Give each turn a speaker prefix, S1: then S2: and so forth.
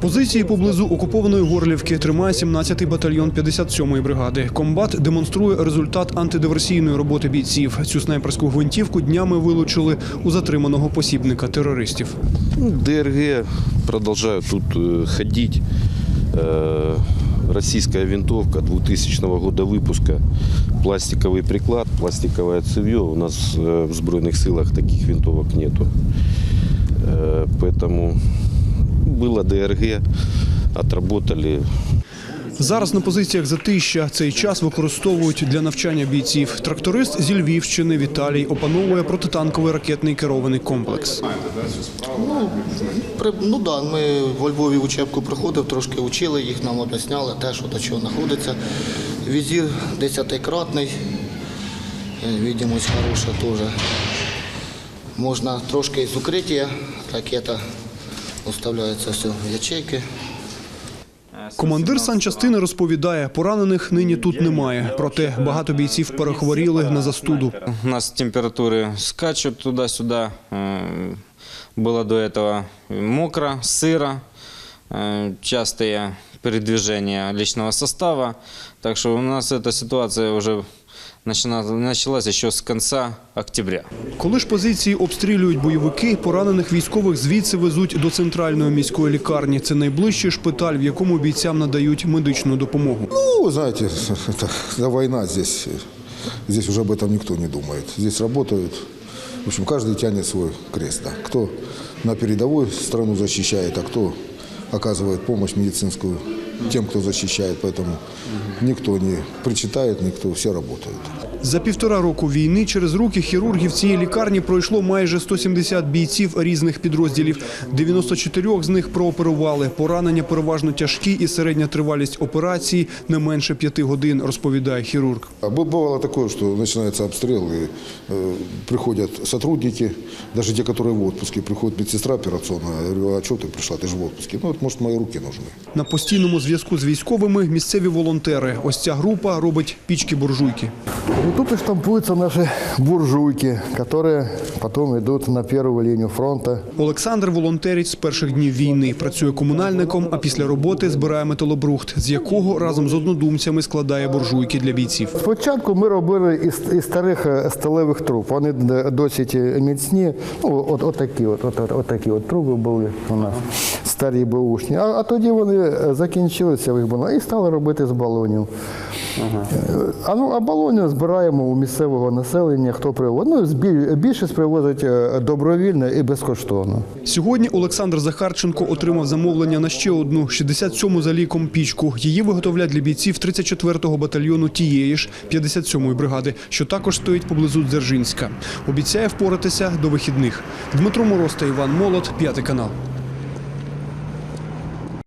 S1: Позиції поблизу окупованої Горлівки тримає 17-й батальйон 57-ї бригади. Комбат демонструє результат антидиверсійної роботи бійців. Цю снайперську гвинтівку днями вилучили у затриманого посібника терористів.
S2: Ну, ДРГ продолжают тут э, ходить. Э, Российская винтовка 2000 года выпуска. Пластиковый приклад, пластиковое цевье. У нас э, в Збройных силах таких винтовок нету. Э, Поэтому было ДРГ, отработали.
S1: Зараз на позиціях затища цей час використовують для навчання бійців. Тракторист зі Львівщини Віталій опановує протитанковий ракетний керований комплекс.
S3: При- Ну да, ми во Львові учебку проходив, трошки учили їх, нам об'ясняли те, що до чого знаходиться. Візір десятикратний, е, відомість хороша теж. Можна трошки з укриття, ракета оставляється все в ячейки.
S1: Командир санчастини розповідає, поранених нині тут немає. Проте багато бійців перехворіли на застуду.
S4: У нас температуры скачут туда-сюда. Э, Было до этого мокро, сыро, э, частые передвижения личного состава. Так что у нас эта ситуация уже начина- началась еще с конца октября.
S1: Коли ж позиції обстрілюють бойовики, поранених військових звідси везуть до центральної міської лікарні. Це найближчий шпиталь, в якому бійцям надають медичну допомогу.
S5: Ну, вы знаете, это, да, война здесь. Здесь уже об этом никто не думает. Здесь работают. В общем, каждый тянет свой крест. Да. Кто на передовой страну защищает, а кто оказывает помощь медицинскую тем, кто защищает. Поэтому никто не причитает, никто, все работают.
S1: За півтора року війни через руки хірургів цієї лікарні пройшло майже 170 бійців різних підрозділів. 94 з них прооперували. Поранення переважно тяжкі і середня тривалість операції не менше п'яти годин, розповідає хірург.
S5: А бы- Бывало такое, что начинается обстрел, и э, приходят сотрудники, даже те, которые в отпуске, приходит медсестра операционная, я говорю, а что ты пришла, ты же в отпуске. Ну, вот, может, мои руки нужны.
S1: На постійному зв'язку з військовими місцеві волонтери. Ось ця група робить пічки-буржуйки.
S6: И тут и штампуются наши буржуйки, которые потом идут на первую линию фронта.
S1: Олександр волонтерить з перших днів війни. Працює комунальником, а після роботи збирає металобрухт, з якого разом з однодумцями складає буржуйки для бійців.
S6: Спочатку ми робили із, із старих е, сталевих труб. Вони досить міцні. Ну, от, от, такі от, от, от, от такі от труби були у нас, старі бушні. А, а тоді вони е, закінчилися їх було, і стали робити з балонів. Е, А, ну, а збираємо у місцевого населення, хто привозить. Ну, більшість привозить е, добровільно і безкоштовно.
S1: Сьогодні Олександр Захарченко отримав замовлення на ще одну 67-му за ліком пічку. Її виготовлять для бійців 34-го батальйону тієї ж 57-ї бригади, що також стоїть поблизу Дзержинська. Обіцяє впоратися до вихідних. Дмитро Мороз та Іван Молот, п'ятий канал.